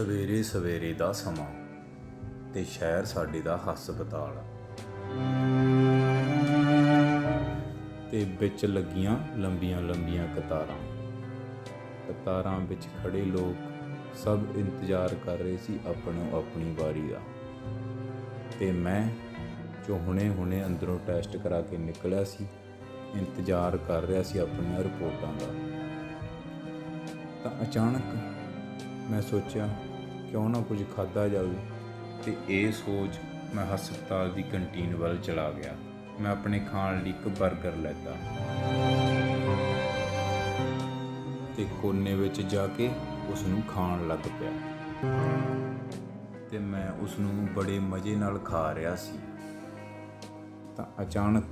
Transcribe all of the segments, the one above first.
ਸਵੇਰੇ ਸਵੇਰੇ ਦਾ ਸਮਾਂ ਤੇ ਸ਼ਹਿਰ ਸਾਡੇ ਦਾ ਹਸਪਤਾਲ। ਤੇ ਵਿੱਚ ਲੱਗੀਆਂ ਲੰਬੀਆਂ ਲੰਬੀਆਂ ਕਤਾਰਾਂ। ਕਤਾਰਾਂ ਵਿੱਚ ਖੜੇ ਲੋਕ ਸਭ ਇੰਤਜ਼ਾਰ ਕਰ ਰਹੇ ਸੀ ਆਪਣੋ ਆਪਣੀ ਵਾਰੀ ਦਾ। ਤੇ ਮੈਂ ਜੋ ਹੁਣੇ-ਹੁਣੇ ਅੰਦਰੋਂ ਟੈਸਟ ਕਰਾ ਕੇ ਨਿਕਲਿਆ ਸੀ, ਇੰਤਜ਼ਾਰ ਕਰ ਰਿਹਾ ਸੀ ਆਪਣੀਆਂ ਰਿਪੋਰਟਾਂ ਦਾ। ਤਾਂ ਅਚਾਨਕ ਮੈਂ ਸੋਚਿਆ ਕਿਉਂ ਨਾ ਕੁਝ ਖਾਦਾ ਜਾਵੇ? ਤੇ ਇਹ ਸੋਚ ਮੈਂ ਹਸਪਤਾਲ ਦੀ ਕੰਟੀਨ ਵੱਲ ਚਲਾ ਗਿਆ। ਮੈਂ ਆਪਣੇ ਖਾਣ ਲਈ ਇੱਕ 버ਗਰ ਲੈਤਾ। ਤੇ ਕੋਨੇ ਵਿੱਚ ਜਾ ਕੇ ਉਸ ਨੂੰ ਖਾਣ ਲੱਗ ਪਿਆ। ਤੇ ਮੈਂ ਉਸ ਨੂੰ ਬੜੇ ਮਜ਼ੇ ਨਾਲ ਖਾ ਰਿਹਾ ਸੀ। ਤਾਂ ਅਚਾਨਕ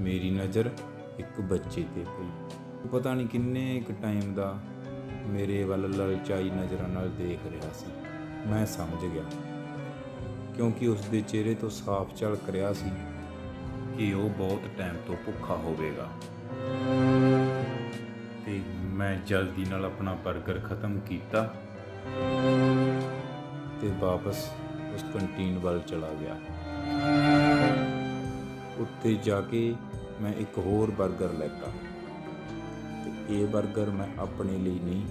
ਮੇਰੀ ਨਜ਼ਰ ਇੱਕ ਬੱਚੇ ਤੇ ਪਈ। ਪਤਾ ਨਹੀਂ ਕਿੰਨੇ ਇੱਕ ਟਾਈਮ ਦਾ ਮੇਰੇ ਵੱਲ ਲਲਚਾਈ ਨਜ਼ਰਾਂ ਨਾਲ ਦੇਖ ਰਿਹਾ ਸੀ। ਮੈਂ ਸਮਝ ਗਿਆ। ਕਿਉਂਕਿ ਉਸ ਦੇ ਚਿਹਰੇ ਤੋਂ ਸਾਫ਼ ਝਲਕ ਰਿਹਾ ਸੀ ਕਿ ਉਹ ਬਹੁਤ ਟਾਈਮ ਤੋਂ ਭੁੱਖਾ ਹੋਵੇਗਾ। ਤੇ ਮੈਂ ਜਲਦੀ ਨਾਲ ਆਪਣਾ 버ਗਰ ਖਤਮ ਕੀਤਾ ਤੇ ਵਾਪਸ ਉਸ ਕੰਟੀਨ ਵੱਲ ਚਲਾ ਗਿਆ। ਉੱਥੇ ਜਾ ਕੇ ਮੈਂ ਇੱਕ ਹੋਰ 버ਗਰ ਲੈਤਾ ਤੇ ਇਹ 버ਗਰ ਮੈਂ ਆਪਣੇ ਲਈ ਨਹੀਂ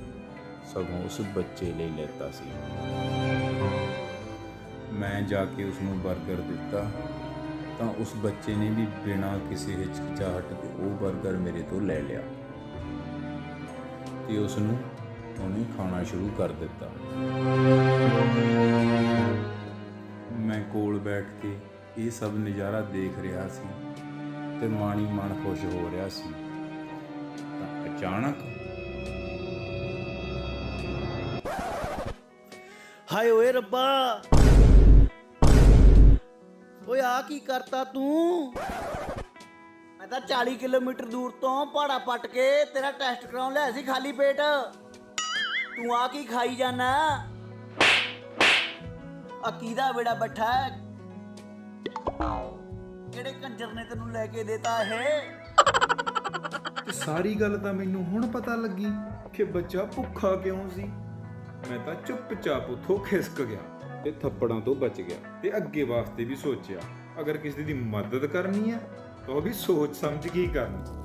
ਸਗੋਂ ਉਸ ਬੱਚੇ ਲਈ ਲੈਤਾ ਸੀ। ਮੈਂ ਜਾ ਕੇ ਉਸ ਨੂੰ 버ਗਰ ਦਿੱਤਾ, ਤਾਂ ਉਸ ਬੱਚੇ ਨੇ ਵੀ ਬਿਨਾਂ ਕਿਸੇ ਹਿਚਕਿਚਾਹਟ ਦੇ ਉਹ 버ਗਰ ਮੇਰੇ ਤੋਂ ਲੈ ਲਿਆ ਤੇ ਉਸ ਨੂੰ ਉਹਨੇ ਖਾਣਾ ਸ਼ੁਰੂ ਕਰ ਦਿੱਤਾ। ਮੈਂ ਕੋਲ ਬੈਠ ਕੇ ਇਹ ਸਭ ਨਜ਼ਾਰਾ ਦੇਖ ਰਿਹਾ ਸੀ ਤੇ ਮਾਣੀ ਮਨ ਖੁਸ਼ ਹੋ ਰਿਹਾ ਸੀ। ਤਾਂ ਅਚਾਨਕ ਹਾਏ ਓਏ ਰੱਬਾ। ਓਏ ਆ ਕੀ ਕਰਤਾ ਤੂੰ? ਮੈਂ ਤਾਂ 40 ਕਿਲੋਮੀਟਰ ਦੂਰ ਤੋਂ ਪਹਾੜਾ ਪੱਟ ਕੇ ਤੇਰਾ ਟੈਸਟ ਕਰਾਉਣ ਲਿਆ ਸੀ ਖਾਲੀ ਪੇਟ। ਤੂੰ ਆ ਕੀ ਖਾਈ ਜਾਣਾ ਆ ਕਿਹਦਾ ਬੇੜਾ ਬੱਠਾ ਕਿਹੜੇ ਕੰਜਰ ਨੇ ਤੈਨੂੰ ਲੈ ਕੇ ਦੇਤਾ ਇਹ? ਤੇ ਸਾਰੀ ਗੱਲ ਤਾਂ ਮੈਨੂੰ ਹੁਣ ਪਤਾ ਲੱਗੀ ਕਿ ਬੱਚਾ ਭੁੱਖਾ ਕਿਉਂ ਸੀ? ਮੈਂ ਤਾਂ ਚੁੱਪਚਾਪ ਉਥੋਂ ਖਿਸਕ ਗਿਆ ਤੇ ਥੱਪੜਾਂ ਤੋਂ ਬਚ ਗਿਆ ਤੇ ਅੱਗੇ ਵਾਸਤੇ ਵੀ ਸੋਚਿਆ, ਅਗਰ ਕਿਸੇ ਦੀ ਮਦਦ ਕਰਨੀ ਹੈ, ਤਾਂ ਉਹ ਵੀ ਸੋਚ ਸਮਝ ਕੇ ਹੀ ਕਰਨੀ?